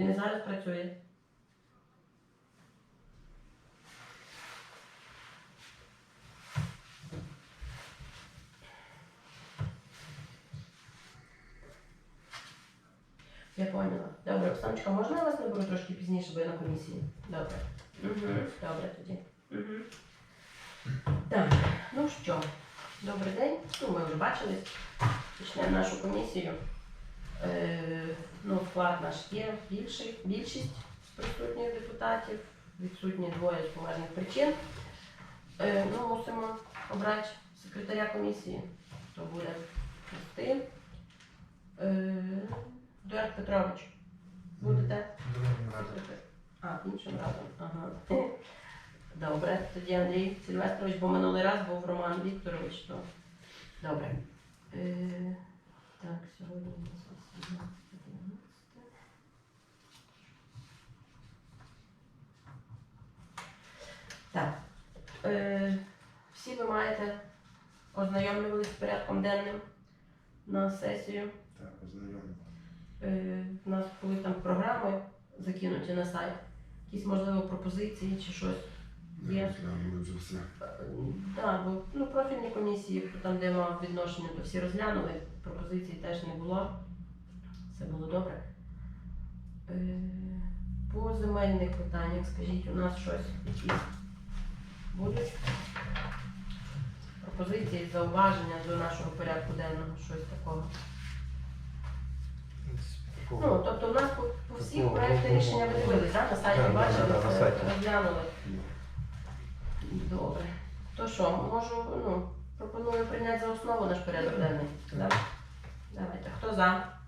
Він і зараз працює. Я поняла. Добре, Оксаночка, можна я вас наберу трошки пізніше, бо я на комісії? Добре. Угу. Добре тоді. Угу. Так, ну що, добрий день. Ну, ми вже бачились. Почнемо нашу комісію. Е, ну, склад наш є більший, більшість присутніх депутатів, відсутні двоє з поважних причин. Е, ну, мусимо обрати секретаря комісії. Хто буде вести? Е, Едуард Петрович, будете? А, іншим разом. Ага. Добре, тоді Андрій Сильвестрович, бо минулий раз був Роман Вікторович, то добре. Е, так, сьогодні у нас 18 Так. Е, всі ви маєте ознайомлювалися з порядком денним на сесію. Так, ознайомлено. Е, у нас були там програми закинуті на сайт. Якісь можливо пропозиції чи щось. Є. Розглянули вже все. Так, бо ну, профільні комісії, хто там де мав відношення, то всі розглянули, пропозицій теж не було. Все було добре. Е, По земельних питаннях, скажіть, у нас щось якісь будуть пропозиції, зауваження до нашого порядку денного, щось такого. Ну, тобто у нас по, по всіх проєктах рішення ви дивились, так? На сайті Так, бачили, так, на сайті. розглянули. Добре. То що, можу, ну, пропоную прийняти за основу наш порядок денний. Да? Давайте. Хто за?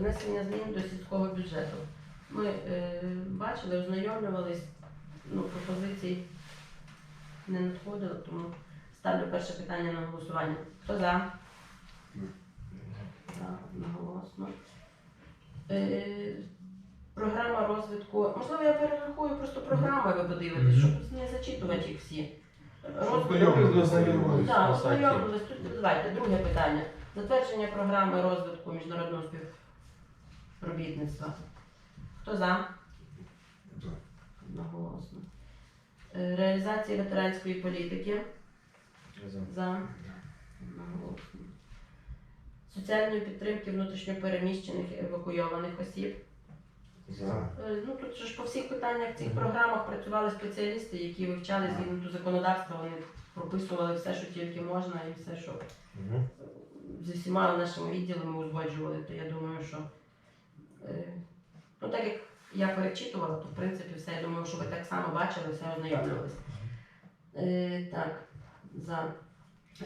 Внесення змін до сільського бюджету. Ми е, бачили, ознайомлювались, ну, пропозицій не надходило, тому ставлю перше питання на голосування. Хто за? За, одноголосно. Е, програма розвитку. Можливо, я перерахую просто програми, ви подивитесь, щоб не зачитувати їх всі. Знайомі. Так, на ознайомились. Тут давайте, друге питання. Затвердження програми розвитку міжнародного співробітництва. Хто за? За. Одноголосно. Е, Реалізація ветеранської політики. За. Одноголосно. Соціальної підтримки внутрішньопереміщених і евакуйованих осіб. За. Е, Ну тут же ж по всіх питаннях в цих Мгм. програмах працювали спеціалісти, які вивчали згідно до законодавства, вони прописували все, що тільки можна, і все, що Мгм. зі всіма нашими відділами узгоджували, то я думаю, що ну так як я перечитувала, то в принципі все, я думаю, що ви так само бачили, все ознайомлювалися. Е, так, за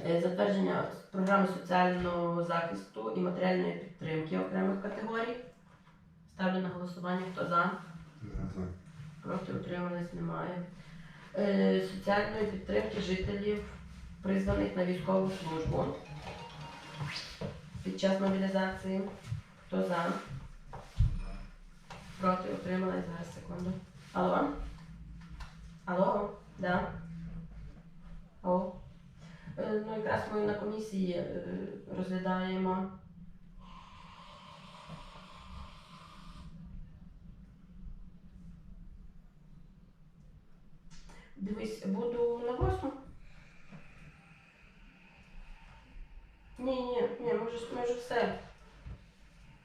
е, затвердження програми соціального захисту і матеріальної підтримки окремих категорій. Ставлю на голосування, хто. За. Проти утримались немає. Е, соціальної підтримки жителів, призваних на військову службу під час мобілізації. Хто за? Проти утримались зараз секунду. Алло? Алло? Да. О. Е, ну, якраз ми на комісії е, розглядаємо. Дивись, буду на восьму. Ні, ні, ні, ми вже, ми вже все.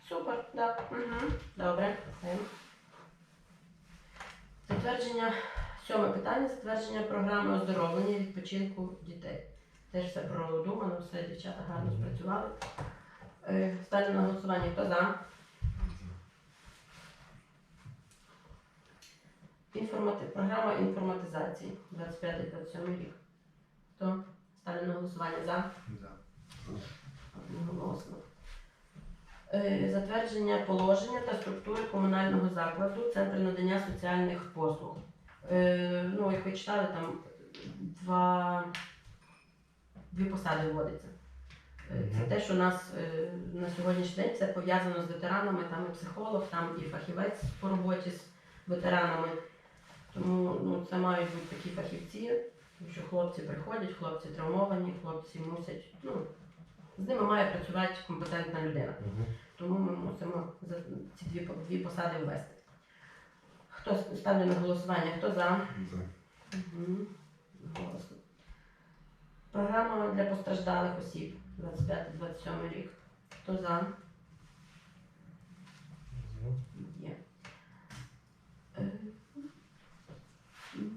Супер, так. Угу. Добре. все. Затвердження, сьоме питання, затвердження програми оздоровлення і відпочинку дітей. Теж все продумано, все дівчата гарно спрацювали. Е, Ставлю на голосування, хто за? Інформати... Програма інформатизації 25-27 рік. Хто? Ставлю на голосування за. За. Одноголосно. Е, Затвердження положення та структури комунального закладу Центр надання соціальних послуг. Е, Ну, як ви читали, там два, дві посади вводиться. Е, Це те, що у нас на сьогоднішній день це пов'язано з ветеранами, там і психолог, там і фахівець по роботі з ветеранами. Тому ну, це мають бути такі фахівці, що хлопці приходять, хлопці травмовані, хлопці мусять, ну, з ними має працювати компетентна людина. Мгм. Тому ми мусимо за ці дві, дві посади ввести. Хто ставлю на голосування? Хто за? За. Угу. Голосно. Програма для постраждалих осіб 25-27 рік. Хто за? За. Є. Е,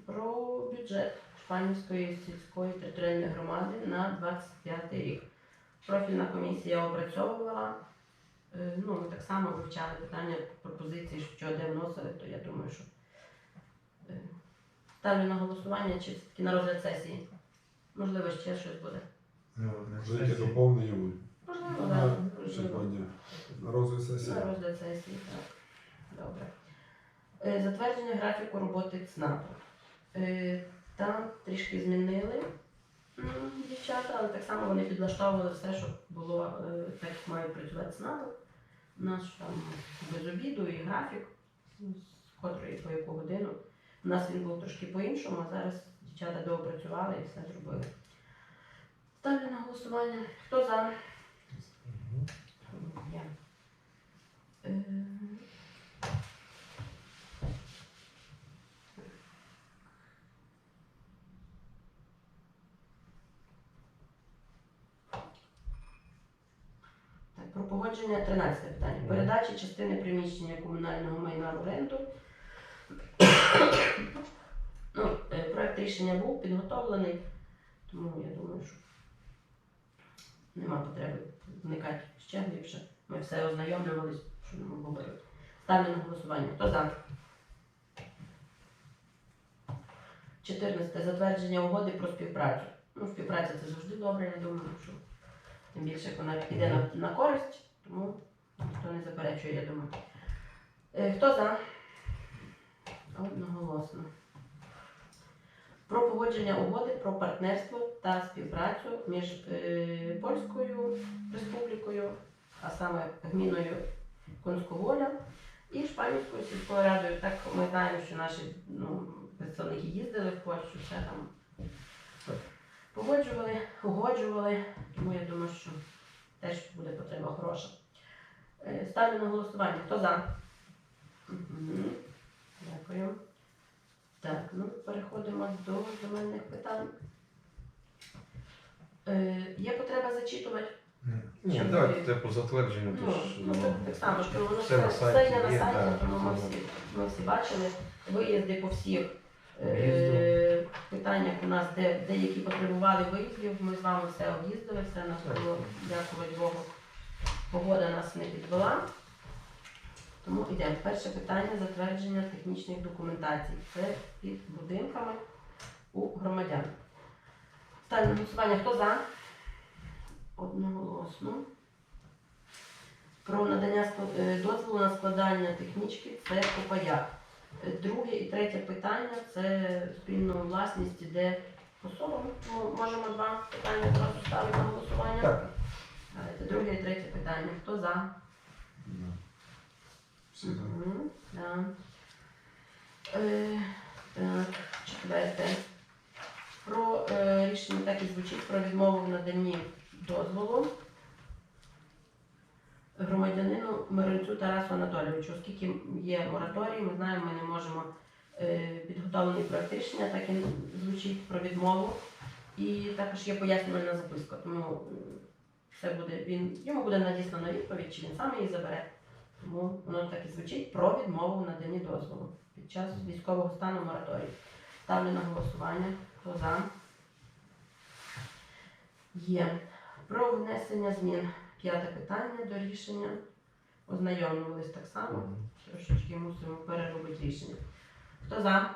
Про бюджет Шпанівської сільської територіальної громади на 25 рік. Профільна комісія опрацьовувала. Е, Ну, ми так само вивчали питання пропозиції, що де вносили, то я думаю, що е, ставлю на голосування чи все-таки на розгляд сесії. Можливо, ще щось буде. Ну, Вже які сесії. доповнення? Можливо, На так. Сьогодні. На розгляд сесії. На розгляд сесії, так. Добре. Е, Затвердження графіку роботи ЦНАПу. Там трішки змінили дівчата, але так само вони підлаштовували все, щоб було е, так, як мають працювати ЦНАПи. У нас там без обіду і графік, з котрої по яку годину. У нас він був трошки по-іншому, а зараз дівчата доопрацювали і все зробили. Ставлю на голосування. Хто за? Мгм. Я. Е, Так, про погодження 13 питання. Мгм. Передачі частини приміщення комунального майна в оренду. ну, е, проект рішення був підготовлений, тому я думаю, що нема потреби вникати ще глибше. Ми все ознайомлювались, що нам говорили. Ставлю на голосування. Хто за? 14. Затвердження угоди про співпрацю. Ну, співпраця це завжди добре, я думаю, що тим більше вона піде на, на користь, тому ніхто не заперечує, я думаю. Е, хто за? Одноголосно. Про погодження угоди про партнерство та співпрацю між е, Польською Республікою, а саме гміною Конськоволя і Шпанівською сільською радою. Так ми знаємо, що наші ну, представники їздили в Польщу, все там погоджували, угоджували, тому я думаю, що теж буде потреба хороша. Е, Ставлю на голосування. Хто за? Мгм. Дякую. Так, ну переходимо до земельних питань. Е, є потреба зачитувати? Ні, давайте ви- по затвердженню. Ну, ж, ну, так, так само, що воно все все, на сайті є на сайті, тому ми всі, ми всі бачили виїзди по всіх е, питаннях у нас, де деякі потребували виїздів, ми з вами все об'їздили, все нас було, дякувати Богу, погода нас не підвела. Тому йдемо. Перше питання затвердження технічних документацій. Це під будинками у громадян. Ставлю на голосування. Хто за? Одноголосно. Про надання е, дозволу на складання технічки це. Е, Друге і третє питання це спільної власності, де особами. Ну, можемо два питання зразу ставити на голосування. Так. Давайте друге і третє питання. Хто за? Да. Всі за. Мгм, да. Е, так, четверте. Про е, рішення так і звучить про відмову в наданні дозволу громадянину Миронцю Тарасу Анатолійовичу. Оскільки є мораторій, ми знаємо, ми не можемо е, підготовлений проект рішення, так і звучить про відмову. І також є пояснювальна записка. Тому все буде він йому буде надіслана відповідь, чи він сам її забере. Тому воно так і звучить про відмову в наданні дозволу під час військового стану мораторію. Ставлю на голосування. Хто за? Є. Про внесення змін. П'яте питання до рішення. Ознайомлювались так само. Трошечки мусимо переробити рішення. Хто за?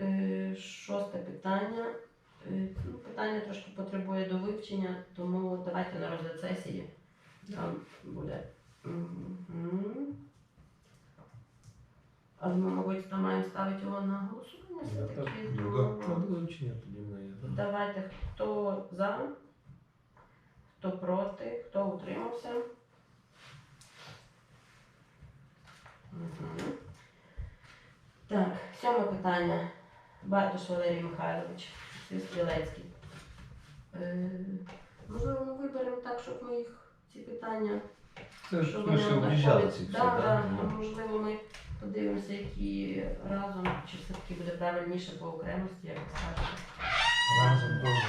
Е, Шосте питання. Е, ну, Питання трошки потребує до вивчення, тому давайте на розгляд сесії. Там буде. Але ми, мабуть, там маємо ставити його на голосування Ну, все-таки. Так. То- да. На долучення тоді в неї. так. Давайте, хто за, хто проти, хто утримався. Мгм. Так, сьоме питання. Бартош Валерій Михайлович, Стрілецький. Е, можливо, ми виберемо так, щоб ми їх ці питання Це ж щоб ми ще об'їжджали ці всі, да, так? да, Ну. можливо, ми подивимося, які разом, чи все-таки буде правильніше по окремості, як ви скажете. Разом добре.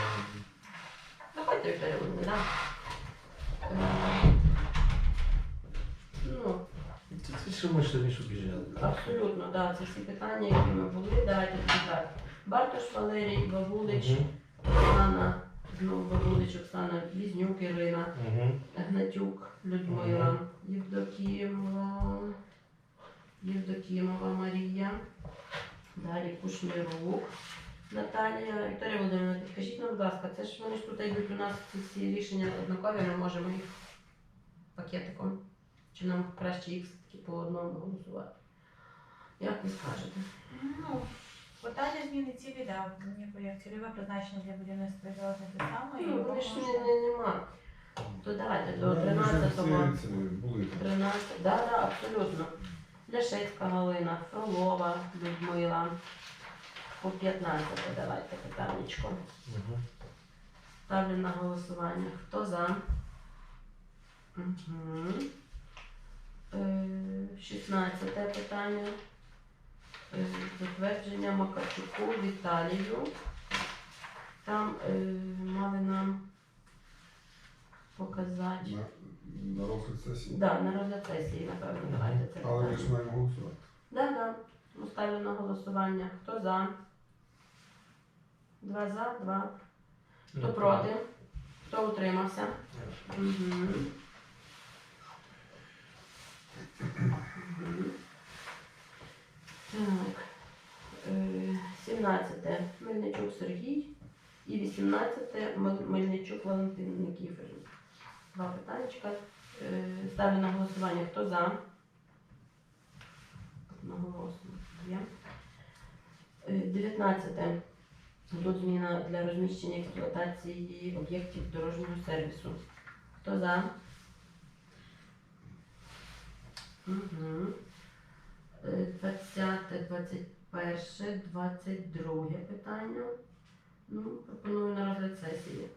Заходьте, Вікторія Володимирівна. Е, Ну, Це, це що ми ще раніше абсолютно, так, да, це всі питання, які ми були. Давайте так. Бартош Валерій, Бабулич. Оксана, знову Бабулич, Оксана, Візнюк Ірина. Гнатюк, Людмила, Євдокімова, Євдокімова Марія, далі Кушмірук, Наталія. Вікторія Володимирівна, підкажіть нам, будь ласка, це ж вони ж тут йдуть у нас ці рішення однакові, ми можемо їх пакетиком. Чи нам краще їх все-таки по одному голосувати? Як ви скажете? Ну, питання зміни цілі, да, ніби як цільове призначення для будівництва і те саме. Ну, вони ж не, не, нема. То давайте до Ну, ми ж 13-го. ці- ці були там. 13, да, да, абсолютно. Ляшецька Галина, Фролова, Людмила. По 15 давайте питаннячко. Мгм. Ставлю на голосування. Хто за? Угу. Е, 16 питання. Е, Затвердження Макарчуку Віталію. Там е, мали нам показати. На, на розгляд сесії. Да, на розгляд сесії, напевно, давайте це Але ми ж маємо голосувати. Да, да. Ну, Ставлю на голосування. Хто за? Два за, два. Хто Ну, проти? Хто утримався? Угу. Так. Е, 17. Мельничук Сергій і 18. Мельничук Валентин Никіфорівна. Два питаннячка. Е, Ставлю на голосування. Хто за? Одноголосно. Є. Е, 19. Тут зміна для розміщення експлуатації об'єктів дорожнього сервісу. Хто за? Угу. 20, 21, 22 питання. Ну, пропоную на розгляд сесії.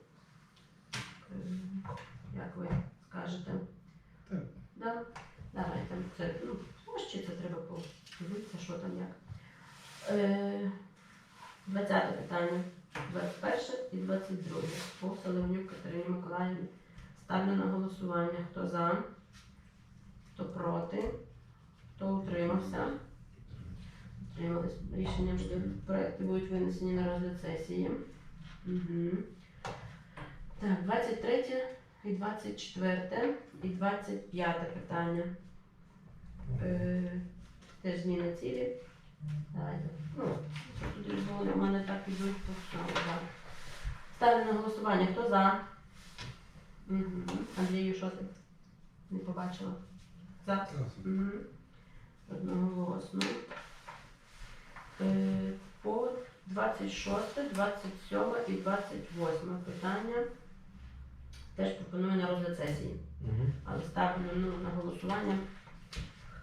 Е, Як ви скажете? Так. Да? Давайте. Це, ну, ось чи це треба подивитися, що там як. Е, 20 питання. 21 і 22. По Соловнюк Катерині Миколаївні. Ставлю на голосування. Хто за, хто проти, хто утримався. Утримались. Рішення проекти будуть винесені на розгляд сесії. Угу. Так, 23 і 24 і 25 питання. Е, теж зміна цілі. Давайте. Ну, тут мене так ідуть, то. Ставлю на голосування. Хто за? Угу. Андрію, що ти? Не побачила. За? Угу. Одноголосно. Е, по 26, 27 і 28 питання. Теж пропоную на розгляд сесії. Мгм. Але ставлю ну, на голосування.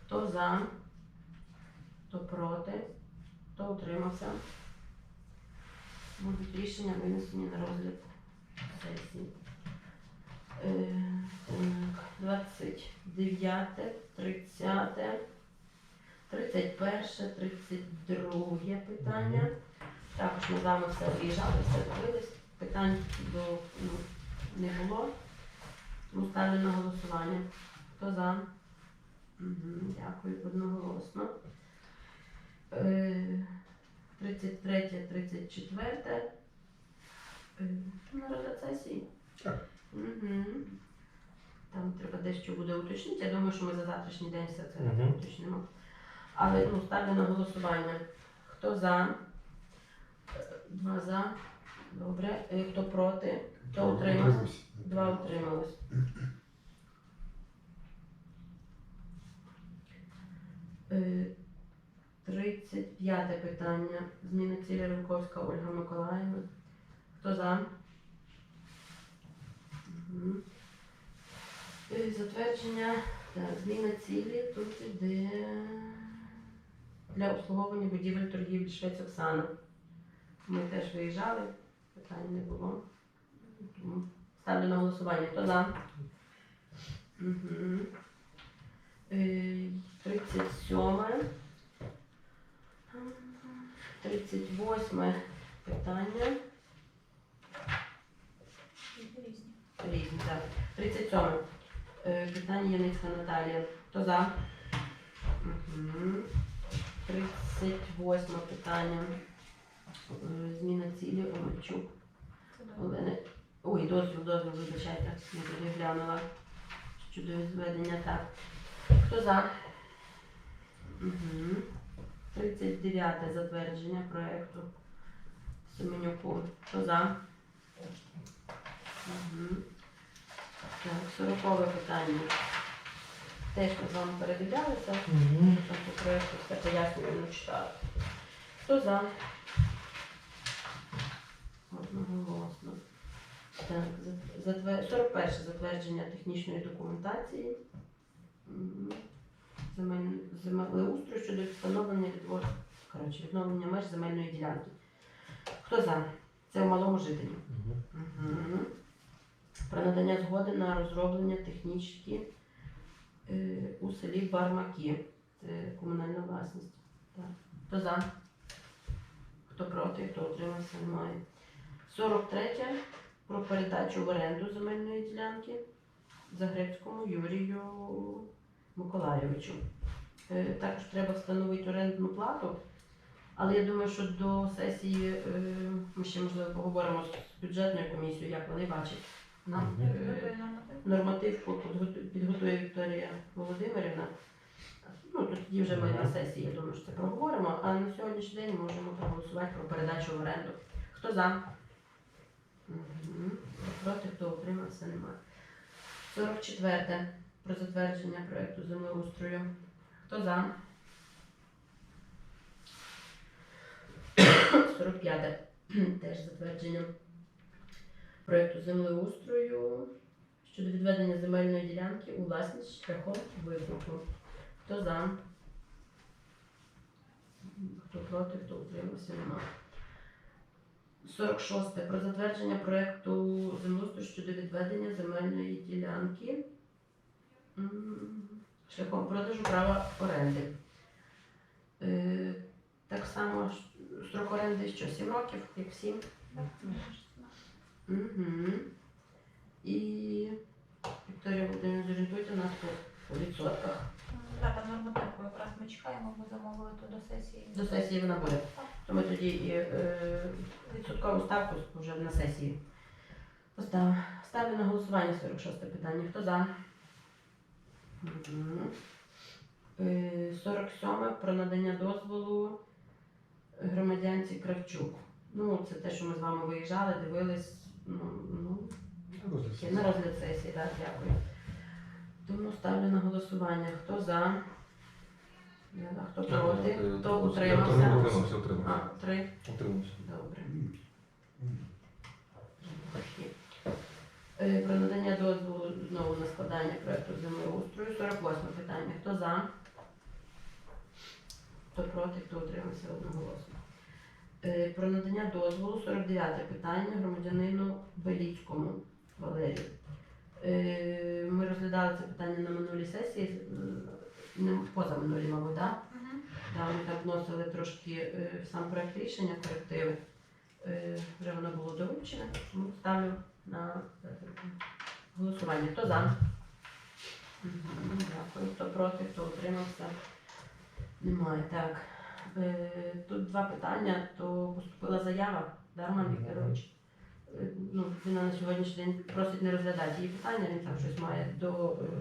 Хто за, хто проти, хто утримався. Будуть рішення винесені на розгляд сесії. Е, 29, 30, 31, 32 питання. Також ми з вами все об'їжджали, все дивились. Питань до, ну, не було. Тому ставлю на голосування. Хто за? Угу, дякую, одноголосно. Е, 33, 34. Е, На. Так. Угу. Там треба дещо буде уточнити. Я думаю, що ми за завтрашній день все це Мгм. уточнимо. Але ну, ставлю на голосування. Хто за? Е, Два за. Добре. Е, Хто проти? Хто утримався? Утримався. Два утримались. Е, 35 питання. Зміни цілі Римковська Ольга Миколаївна. Хто за? Е, Затвердження. Так, зміна цілі тут іде для обслуговування будівель торгівлі Швець Оксана. Ми теж виїжджали, питань не було. Ставлю на голосування. Хто за? Угу. 37. 38 питання. Різні. Так. 37. Е, Питання Яницька Наталія. Хто за? Угу. 38 питання. Е, Зміна цілі Омельчук. Олени. Ой, дозвіл, дозвіл, вибачайте. Я тоді глянула. Щодо зведення так. Хто за? Угу. 39 затвердження проєкту Семенюку. Хто за? Угу. Так, 40 питання. Теж ми з вами передивлялися. Угу. Там по проєкту все пояснюю, не читаю. Хто за? Одноголосно. Так, затвер... 41 затвердження технічної документації. Мгм. Землеустрою щодо встановлення. Коротше, відновлення меж земельної ділянки. Хто за? Це в малому жителі. Угу. Мгм. Про надання згоди на розроблення технічки е, у селі Бармаки. Це комунальна власність. Так. Хто за? Хто проти, хто утримався, немає. 43. Про передачу в оренду земельної ділянки Загребському Юрію Миколайовичу. Е, Також треба встановити орендну плату. Але я думаю, що до сесії е, ми ще можливо поговоримо з бюджетною комісією, як вони бачать. Нам е, норматив. підготує Вікторія Володимирівна. Ну, тоді вже ми на сесії, я думаю, що це проговоримо. А на сьогоднішній день можемо проголосувати про передачу в оренду. Хто за? Мгм. Проти, хто утримався, немає. 44. Про затвердження проєкту землеустрою. Хто за? 45. Теж затвердження проєкту землеустрою щодо відведення земельної ділянки у власність шляхом викупу. Хто за? Хто проти, хто утримався, немає. 46. Про затвердження проєкту землеустрою щодо відведення земельної ділянки шляхом продажу права оренди. Е, Так само строк оренди що 7 років, як всім. Так, Угу. І Вікторія Володимирівна, зорієнтуйте нас по, відсотках. Да, там нормативку якраз ми чекаємо, бо замовили то до сесії. До сесії вона буде. То ми тоді і е, відсоткову ставку вже на сесії. Постав. Ставлю на голосування 46 питання. Хто за? Угу. Е, 47 про надання дозволу громадянці Кравчук. Ну, це те, що ми з вами виїжджали, дивились. Ну, ну, на розгляд сесії, так, дякую. Тому ставлю на голосування. Хто за? Хто проти? Хто утримався? Утримався, А, три. Утримався. Добре. Такі. Е, Про надання дозволу знову на складання проєкту землеустрою. 48 питання. Хто за? Хто проти, хто утримався одноголосно. Е, Про надання дозволу 49 питання громадянину Беліцькому Валерію. Е, Ми розглядали це питання на минулій сесії, е, не позаминулій, мабуть, так? Да, вони там вносили трошки е, в сам проект рішення, корективи. Е, вже воно було доручене, тому ставлю на е, голосування. Хто за? Дякую. Хто проти, хто утримався? Немає. Так. Е, Тут два питання. То поступила заява да, Роман Вікторович. Е, Ну, він на сьогоднішній день просить не розглядати її питання, він там щось має до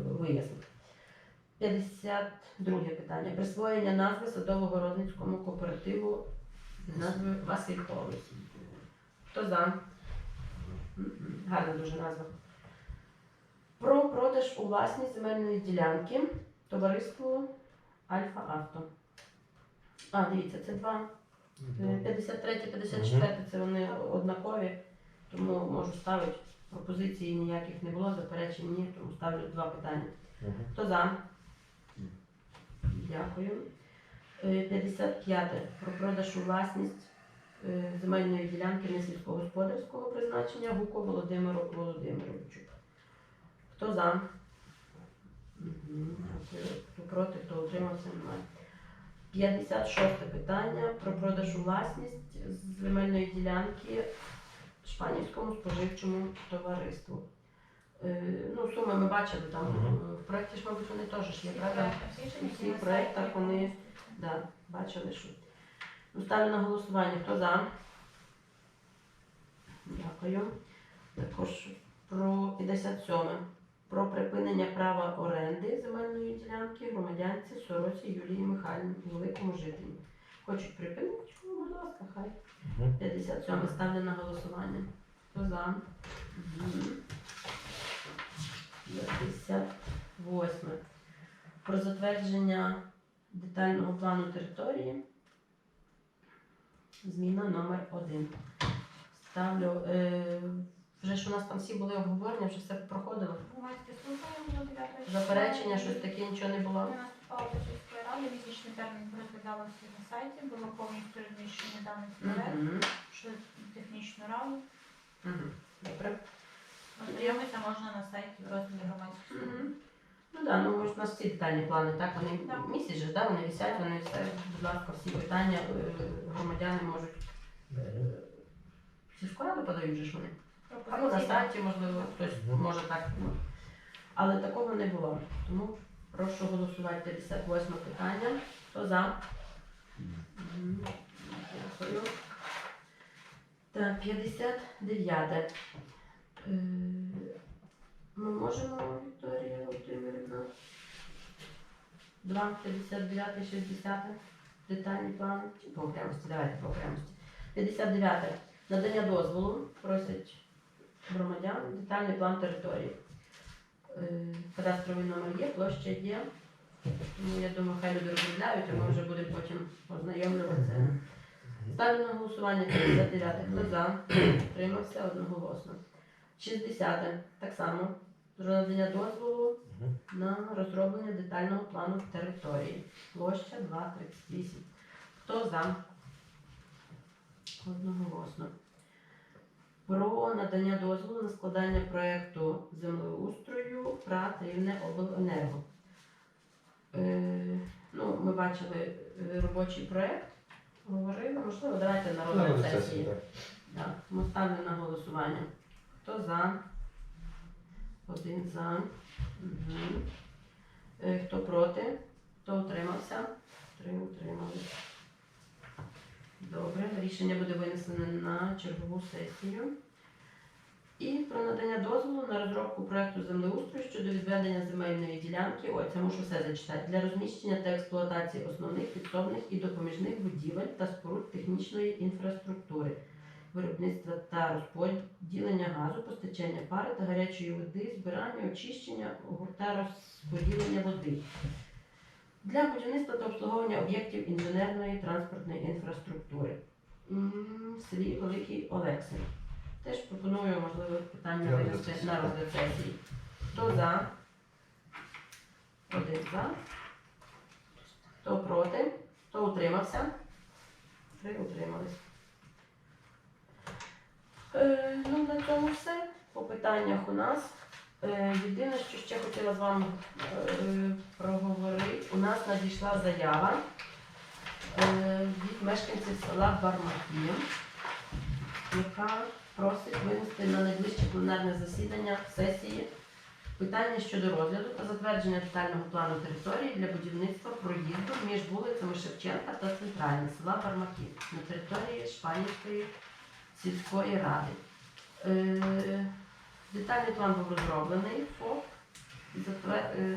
вияснити. 52 питання. Присвоєння назви садово-городницькому кооперативу з назвою Васильковий. Хто за? Гарна дуже назва. Про продаж у власність земельної ділянки товариству Альфа Авто. А, дивіться, це два. Е, 53, 54 це вони однакові, тому можу ставити. Пропозиції ніяких не було, заперечень ні, тому ставлю два питання. Хто за? Дякую. Е, 55. Про продаж у власність е, земельної ділянки несільськогосподарського призначення Гуко Володимиру Володимировичу. Хто за? Хто проти, хто утримався, немає. 56 питання про продаж у власність земельної ділянки Шпанівському споживчому товариству. Е, Ну, суми ми бачили там е, в проєкті ж, мабуть, вони теж є, правда? У всіх сайті. вони- Да, бачили, що. Ну, ставлю на голосування. Хто за? Дякую. Також про 57. Про припинення права оренди земельної ділянки громадянці Сороці Юлії Михайлівні, великому жителі. Хочуть припинити? Будь ласка, хай. 57 ставлю на голосування. Хто за? 58. Про затвердження детального плану території. Зміна номер 1. Ставлю. Е, вже ж у нас там всі були обговорення, вже все проходило. Громадське слухання було 9. Заперечення, щось таке нічого не було. Ми наступали до сільської ради, місячний термін розглядалося на сайті, було повністю розміщені даних Мгм. що технічну раду. Мгм. Добре. Ознайомитися можна на сайті в розділі громадських слухань. Мгм. Ну так, ну може у нас всі детальні плани, так? Вони Так. місяць же, да? вони висять, вони все, будь ласка, всі питання е, громадяни можуть. Сільську раду подають же ж вони. Або на Пропозиції. сайті, можливо, хтось може так. ну. Але такого не було. Тому прошу голосувати 58 питання. Хто за? Мгм. Дякую. Так, 59. Е, Ми можемо, Вікторія Володимирівна? 2, 59, 60. Детальні плани. Чи по окремості? Давайте по окремості. 59. Надання дозволу просять громадян детальний план території. Е, Кадастровий номер є, площа є. Тому я думаю, хай люди розробляють, а ми вже будемо потім ознайомлюватися. Ставлю на голосування 59. Хто за? Утримався одноголосно. 60. Так само. Про надання дозволу Мгм. на розроблення детального плану території. Площа 238. Хто за? Одноголосно. Про надання дозволу на складання проєкту землеустрою ПРАТ Рівне Обленерго. Е, ну, ми бачили е, робочий проєкт, говорили, можливо, давайте на розгляд сесії. так. Тому ставлю на голосування. Хто за? Один за. Угу. Хто проти? Хто утримався? Три утримались. Добре, рішення буде винесене на чергову сесію. І про надання дозволу на розробку проекту землеустрою щодо відведення земельної ділянки. Ой, це мушу все зачитати. Для розміщення та експлуатації основних підсобних і допоміжних будівель та споруд технічної інфраструктури виробництва та розподілення газу, постачання пари та гарячої води, збирання, очищення та розподілення води для будівництва та обслуговування об'єктів інженерної транспортної інфраструктури в селі Великий Олексин. Теж пропоную, можливо, питання винести на розгляд сесії. Хто за? Один за. Хто проти? Хто утримався? Три утримались. Е, ну, на цьому все. По питаннях у нас. Е, єдине, що ще хотіла з вами е, проговорити, у нас надійшла заява від мешканців села Бармаків, яка просить винести на найближче пленарне засідання сесії питання щодо розгляду та затвердження детального плану території для будівництва проїзду між вулицями Шевченка та Центральна села Бармаків на території Шпанівської сільської ради. Е, детальний план був розроблений ФОП. е,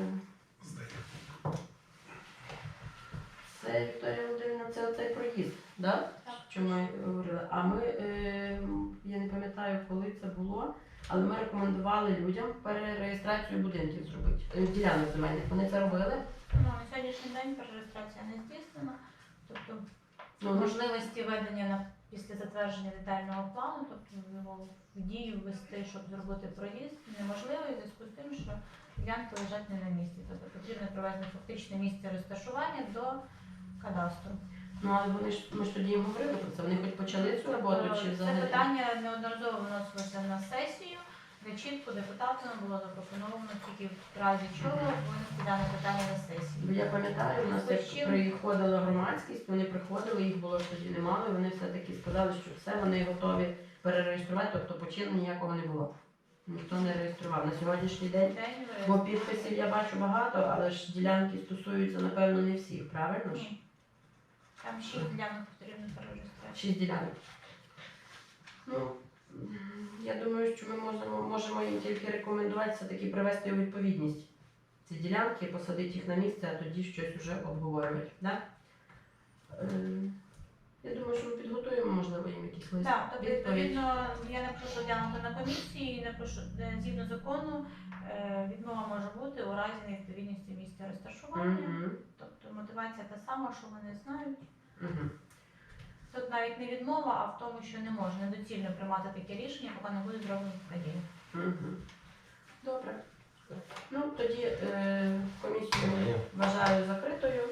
Це Вікторія Володимирівна, це оцей проїзд, да? Що ми говорили. А ми, е, я не пам'ятаю, коли це було, але ми рекомендували людям перереєстрацію будинків зробити, е, ділянок земельних. Вони це робили. Ну, на сьогоднішній день перереєстрація не здійснена, Тобто Ну, можливості ведення на після затвердження детального плану, тобто його в дію ввести, щоб зробити проїзд, неможливо і зв'язку з тим, що ділянки лежать не на місці. Тобто потрібно провести фактичне місце розташування до кадастру. ну але вони ж ми ж тоді їм говорили про це. Вони хоч почали цю роботу чи Тобто Це взагалі? питання неодноразово вносилося на сесію, чітко депутатам було запропоновано тільки в разі чого винести дане питання на Бо я пам'ятаю, у нас як приходила громадськість, вони приходили, їх було тоді немало, і вони все-таки сказали, що все, вони готові перереєструвати, тобто почину ніякого не було. Ніхто не реєстрував. На сьогоднішній день День Бо підписів я бачу багато, але ж ділянки стосуються, напевно, не всіх, правильно? Ні. Там шість ділянок потрібно перереєструвати. Шість ділянок. Ну, я думаю, що ми можемо, можемо їм тільки рекомендувати все-таки привести у відповідність ці ділянки, посадити їх на місце, а тоді щось вже обговорювати. Да? Е, я думаю, що ми підготуємо, можливо, їм якісь лист. Так, тобто відповідно я напишу розглянути на комісії і напишу, де згідно закону е, відмова може бути у разі невідповідності місця розташування. Мгм. Тобто мотивація та сама, що вони знають. Мгм. Тут навіть не відмова, а в тому, що не можна доцільно приймати таке рішення, поки не буде зроблено події. Добре. Ну тоді е, комісію вважаю закритою.